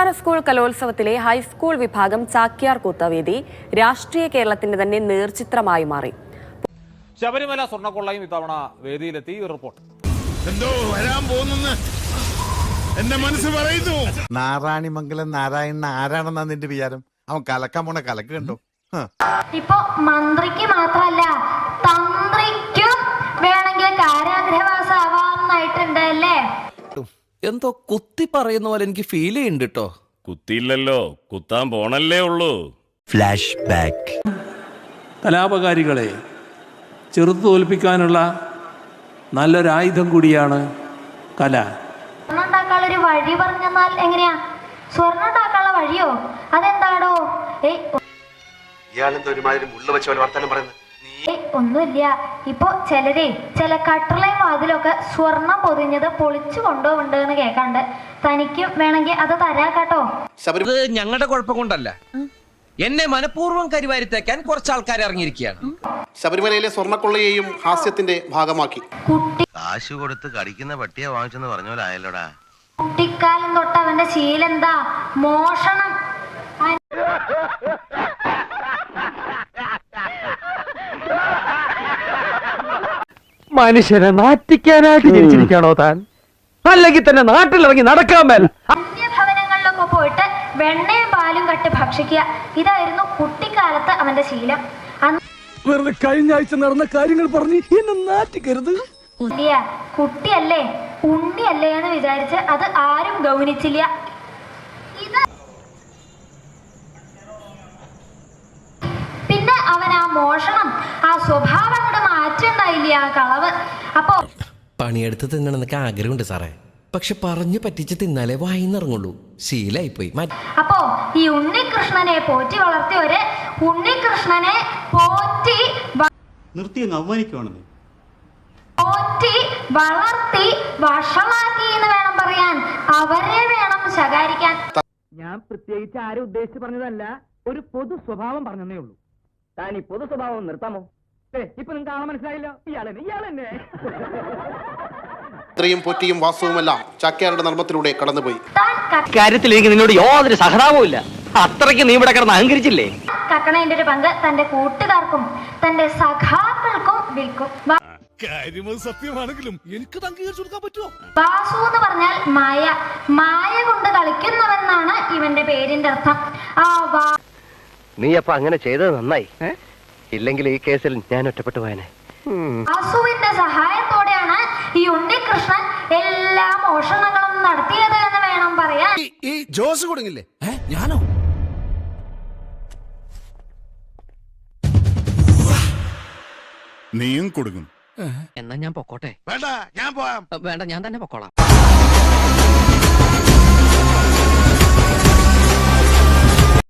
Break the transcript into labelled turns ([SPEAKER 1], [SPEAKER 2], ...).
[SPEAKER 1] സംസ്ഥാന school കലോത്സവത്തിലെ high school വിഭാഗം ചാക്യാർ കൂത്തവേദി രാഷ്ട്രീയ കേരളത്തിന്റെ തന്നെ നേർചിത്രമായി മാറി.
[SPEAKER 2] ശബരിമല സ്വർണക്കൊള്ളയും ഇത്തവണ വേദിയിലെത്തി റിപ്പോർട്ട്.
[SPEAKER 3] എന്തോ വരാൻ പോകുന്നെന്ന് എന്റെ മനസ്സ് പറയുന്നു.
[SPEAKER 4] നാരായണിമംഗലം നാരായണൻ ആരാണെന്നാ നിന്റെ വിചാരം? അവൻ കലക്കാൻ പോണ കലക്ക് കണ്ടോ.
[SPEAKER 5] ഇപ്പൊ മന്ത്രിക്ക് മാത്രല്ല തന്ത്രിക്കും വേണമെങ്കിൽ കാരാഗ്രഹവാസ ആവാമെന്നായിട്ടുണ്ട് അല്ലേ?
[SPEAKER 6] എന്തോ കുത്തി പറയുന്ന പോലെ എനിക്ക് ഫീൽ ചെയ്യുന്നുണ്ട് കേട്ടോ
[SPEAKER 7] കുത്തിയില്ലല്ലോ. കുത്താൻ പോണല്ലേ ഉള്ളൂ.
[SPEAKER 6] ഫ്ലാഷ് ബാക്ക്
[SPEAKER 8] കലാപകാരികളെ ചെറുത്തു തോൽപ്പിക്കാനുള്ള നല്ലൊരായുധം കൂടിയാണ് കല.
[SPEAKER 5] സ്വർണം ഉണ്ടാക്കാനുള്ള ഒരു വഴി പറഞ്ഞെന്നാൽ എങ്ങനെയാ? സ്വർണം ഉണ്ടാക്കാനുള്ള വഴിയോ? അതെന്താടോ? ഏയ് ഒ-
[SPEAKER 9] ഇയാളെന്താ ഒരുമാതിരി മുള്ള വർത്താനം പറയുന്നത്?
[SPEAKER 5] ഏയ് ഒന്നുമില്ല. ഇപ്പൊ ചിലരെ ചില കട്ടളയും വാതിലൊക്കെ സ്വർണം പൊതിഞ്ഞത് പൊളിച്ചു കൊണ്ടുപോകുന്നുണ്ട് എന്ന് കേൾക്കാണ്ട് തനിക്കും വേണമെങ്കിൽ അത് തരാ
[SPEAKER 9] കേട്ടോ.
[SPEAKER 6] ഇത് ഞങ്ങളുടെ കുഴപ്പം കൊണ്ടല്ല. എന്നെ മനഃപൂർവം കരിവാരിത്തേക്കാൻ കുറച്ച് ആൾക്കാർ ഇറങ്ങിയിരിക്കുകയാണ്.
[SPEAKER 9] ശബരിമലയിലെ സ്വർണക്കൊള്ളയെയും ഹാസ്യത്തിന്റെ ഭാഗമാക്കി.
[SPEAKER 5] കുട്ടി
[SPEAKER 10] കാശ് കൊടുത്ത് കടിക്കുന്ന പട്ടിയെ വാങ്ങിച്ചെന്ന് പറഞ്ഞ പോലെ ആയല്ലോടാ.
[SPEAKER 5] കുട്ടിക്കാലം തൊട്ട് അവന്റെ ശീലെന്താ മോഷണം
[SPEAKER 8] മനുഷ്യനെ നാറ്റിക്കാനായിട്ട് ജനിച്ചിരിക്കാണോ താൻ? അല്ലെങ്കിൽ തന്നെ നാട്ടിലിറങ്ങി നടക്കാൻ മേല.
[SPEAKER 5] അന്യഭവനങ്ങളിലൊക്കെ പോയിട്ട് വെണ്ണയും പാലും കട്ട് ഭക്ഷിക്കുക. ഇതായിരുന്നു കുട്ടിക്കാലത്ത് അവന്റെ ശീലം. അന്ന്
[SPEAKER 8] വെറുതെ കഴിഞ്ഞ ആഴ്ച നടന്ന കാര്യങ്ങൾ പറഞ്ഞ് എന്നെ നാറ്റിക്കരുത്.
[SPEAKER 5] കുട്ടിയല്ലേ ഉണ്ണിയല്ലേ എന്ന് വിചാരിച്ച് അത് ആരും ഗൗനിച്ചില്ല. പിന്നെ അവൻ ആ മോഷണം ആ സ്വഭാവം ആ കളവ്. അപ്പോ
[SPEAKER 6] പണിയെടുത്ത് തിന്നണമെന്നൊക്കെ ആഗ്രഹമുണ്ട് സാറേ. പക്ഷെ പറഞ്ഞു പറ്റിച്ച് തിന്നാലേ വായിന്നിറങ്ങുള്ളൂ. ശീലായി പോയി
[SPEAKER 5] അപ്പോ ഈ ഉണ്ണികൃഷ്ണനെ പോറ്റി വളർത്തിയവര് ഉണ്ണികൃഷ്ണനെ പോറ്റി
[SPEAKER 3] നിർത്തി അവമാനിക്കുവാണെന്ന്.
[SPEAKER 5] പോറ്റി വളർത്തി വഷളാക്കി എന്ന് വേണം പറയാൻ. അവരെ വേണം ശകാരിക്കാൻ.
[SPEAKER 8] ഞാൻ പ്രത്യേകിച്ച് ആരും ഉദ്ദേശിച്ച് പറഞ്ഞതല്ല ഒരു പൊതു സ്വഭാവം പറഞ്ഞതേ ഉള്ളൂ. താൻ ഈ പൊതു സ്വഭാവം നിർത്താമോ? ഇപ്പൊ നിങ്ങൾക്ക് ആളെ മനസ്സിലായല്ലോ? ഇയാളെ ഇയാളെന്നെ
[SPEAKER 9] ഇത്രയും പൊറ്റിയും വാസവുമെല്ലാം ചാക്യാരുടെ നർമ്മത്തിലൂടെ കടന്നുപോയി.
[SPEAKER 8] കാര്യത്തിൽ എനിക്ക് നിന്നോട് യാതൊരു സഹതാപവും ഇല്ല. അത്രയ്ക്ക് നീ ഇവിടെ കിടന്ന് അഹങ്കരിച്ചില്ലേ?
[SPEAKER 5] കക്കണേന്റെ ഒരു പങ്ക് തന്റെ കൂട്ടുകാർക്കും തന്റെ സഖാക്കൾക്കും വിൽക്കും.
[SPEAKER 3] കാര്യം സത്യമാണെങ്കിലും എനിക്ക് അംഗീകരിച്ചു കൊടുക്കാൻ പറ്റുമോ?
[SPEAKER 5] വാസു എന്ന് പറഞ്ഞാൽ മായ. മായ കൊണ്ട് കളിക്കുന്നവെന്നാണ് ഇവന്റെ പേരിന്റെ അർത്ഥം. ആ വാ
[SPEAKER 10] നീ അപ്പൊ അങ്ങനെ ചെയ്തത് നന്നായി. ഇല്ലെങ്കിൽ ഈ കേസിൽ ഞാൻ ഒറ്റപ്പെട്ടു പോയനെ.
[SPEAKER 5] അസുവിന്റെ സഹായത്തോടെയാണ് ഈ ഉണ്ണികൃഷ്ണൻ എല്ലാ മോഷണങ്ങളും നടത്തിയത് എന്ന് വേണം പറയാൻ.
[SPEAKER 3] ഈ ജോസ് കൊടുങ്ങില്ലേ?
[SPEAKER 8] ഞാനോ?
[SPEAKER 3] നീയും കൊടുക്കും
[SPEAKER 6] എന്നാ ഞാൻ പൊക്കോട്ടെ.
[SPEAKER 3] വേണ്ട ഞാൻ പോവാം.
[SPEAKER 6] വേണ്ട ഞാൻ തന്നെ പൊക്കോളാം.